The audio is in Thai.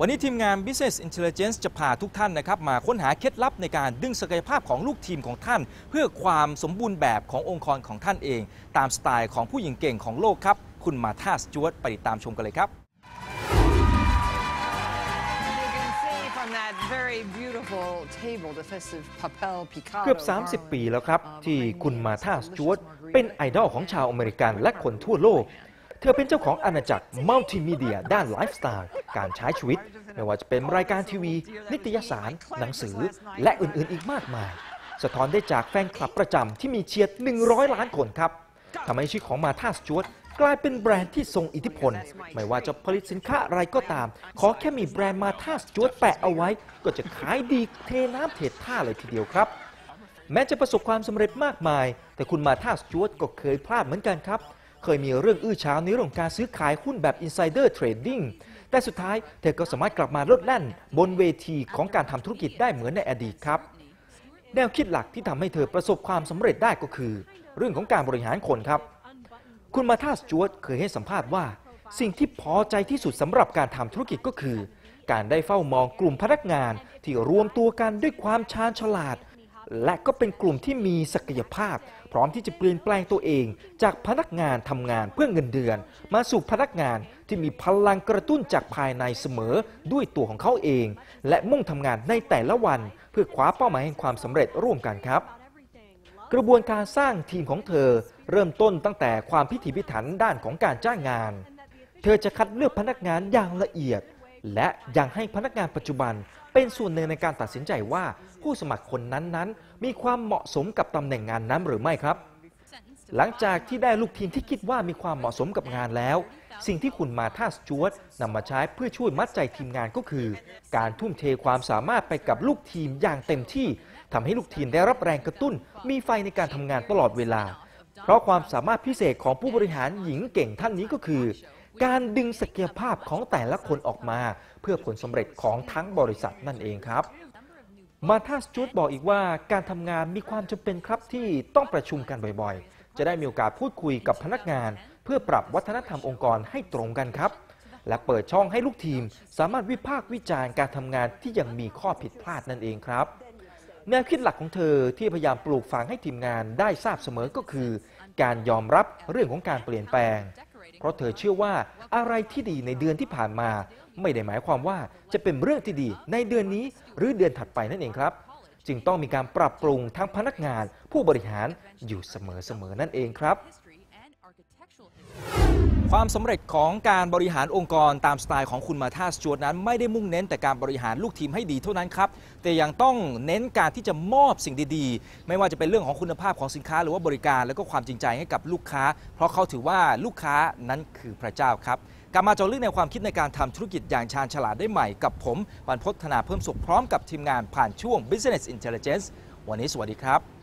วันนี้ทีมงาน Business Intelligence จะพาทุกท่านนะครับมาค้นหาเคล็ดลับในการดึงศักยภาพของลูกทีมของท่าน เพื่อความสมบูรณ์แบบขององค์กรของท่านเอง ตามสไตล์ของผู้หญิงเก่งของโลกครับ คุณมาธาสจวตไปติดตามชมกันเลยครับ You can see from that very beautiful table, the festive papel picado. เกือบ 30 ปีแล้วครับ ที่คุณมาธาสจวตเป็นไอดอลของชาวอเมริกันและคนทั่วโลกเธอเป็นเจ้าของอาณาจักรมัลติมีเดียด้านไลฟ์สไตล์การใช้ชีวิต ไม่ว่าจะเป็นรายการทีวี นิตยสาร หนังสือ และอื่นๆอีกมากมาย สะท้อนได้จากแฟนคลับประจำที่มีเชียร์100 ล้านคนครับทำให้ชีวิตของมาธาสจวตกลายเป็นแบรนด์ที่ทรงอิทธิพล ไม่ว่าจะผลิตสินค้าอะไรก็ตาม ขอแค่มีแบรนด์มาธาสจวตแปะเอาไว้ ก็จะขายดีเทน้ำเทท่าเลยทีเดียวครับแม้จะประสบความสำเร็จมากมาย แต่คุณมาธาสจวตก็เคยพลาดเหมือนกันครับ เคยมีเรื่องอื้อฉาวในเรื่องการซื้อขายหุ้นแบบ insider trading แต่สุดท้ายเธอก็สามารถกลับมาลดแล่น บนเวทีของการทำธุรกิจได้เหมือนในอดีตครับ แนวคิดหลักที่ทำให้เธอประสบความสำเร็จได้ก็คือ เรื่องของการบริหารคนครับ คุณมาธาสจวตเคยให้สัมภาษณ์ว่า สิ่งที่พอใจที่สุดสำหรับการทำธุรกิจก็คือ การได้เฝ้ามองกลุ่มพนักงานที่รวมตัวกันด้วยความชาญฉลาด และก็เป็นกลุ่มที่มีศักยภาพ พร้อมที่จะเปลี่ยนแปลงตัวเอง จากพนักงานทำงานเพื่อเงินเดือน มาสู่พนักงานที่มีพลังกระตุ้นจากภายในเสมอด้วยตัวของเขาเอง และมุ่งทำงานในแต่ละวัน เพื่อคว้าเป้าหมายแห่งความสำเร็จร่วมกันครับ กระบวนการสร้างทีมของเธอ เริ่มต้นตั้งแต่ความพิถีพิถันด้านของการจ้างงาน เธอจะคัดเลือกพนักงานอย่างละเอียด และยังให้พนักงานปัจจุบัน เป็นส่วนหนึ่งในการตัดสินใจว่าผู้สมัครคนนั้นๆ มีความเหมาะสมกับตำแหน่งงานนั้นหรือไม่ครับ หลังจากที่ได้ลูกทีมที่คิดว่ามีความเหมาะสมกับงานแล้ว สิ่งที่คุณมาธาสจวตนำมาใช้เพื่อช่วยมัดใจทีมงานก็คือ การทุ่มเทความสามารถไปกับลูกทีมอย่างเต็มที่ทำให้ลูกทีมได้รับแรงกระตุ้น มีไฟในการทำงานตลอดเวลา เพราะความสามารถพิเศษของผู้บริหารหญิงเก่งท่านนี้ก็คือ การดึงศักยภาพของแต่ละคนออกมา เพื่อผลสำเร็จของทั้งบริษัทนั่นเองครับมาธาสจูดบอกอีกว่าการทำงานมีความจำเป็นครับที่ต้องประชุมกันบ่อยๆ จะได้มีโอกาสพูดคุยกับพนักงาน เพื่อปรับวัฒนธรรมองค์กรให้ตรงกันครับ และเปิดช่องให้ลูกทีม สามารถวิพากษ์วิจารณ์การทำงานที่ยังมีข้อผิดพลาดนั่นเองครับ แนวคิดหลักของเธอที่พยายามปลูกฝังให้ทีมงานได้ทราบเสมอก็คือ การยอมรับเรื่องของการเปลี่ยนแปลง เพราะเธอเชื่อว่าอะไรที่ดีในเดือนที่ผ่านมา ไม่ได้หมายความว่าจะเป็นเรื่องที่ดีในเดือนนี้หรือเดือนถัดไปนั่นเองครับ จึงต้องมีการปรับปรุงทั้งพนักงานผู้บริหารอยู่เสมอๆนั่นเองครับ ความสำเร็จของการบริหารองค์กรตามสไตล์ของคุณมาธาสจวตนั้นไม่ได้มุ่งเน้นแต่การบริหารลูกทีมให้ดีเท่านั้นครับ แต่ยังต้องเน้นการที่จะมอบสิ่งดีๆ ไม่ว่าจะเป็นเรื่องของคุณภาพของสินค้าหรือว่าบริการ แล้วก็ความจริงใจให้กับลูกค้า เพราะเขาถือว่าลูกค้านั้นคือพระเจ้าครับกลับมาเจาะลึกในความคิดในการทำธุรกิจอย่างชาญฉลาดได้ใหม่กับผมบรรพฒนาเพิ่มสุขพร้อมกับทีมงานผ่านช่วง Business Intelligence วันนี้สวัสดีครับ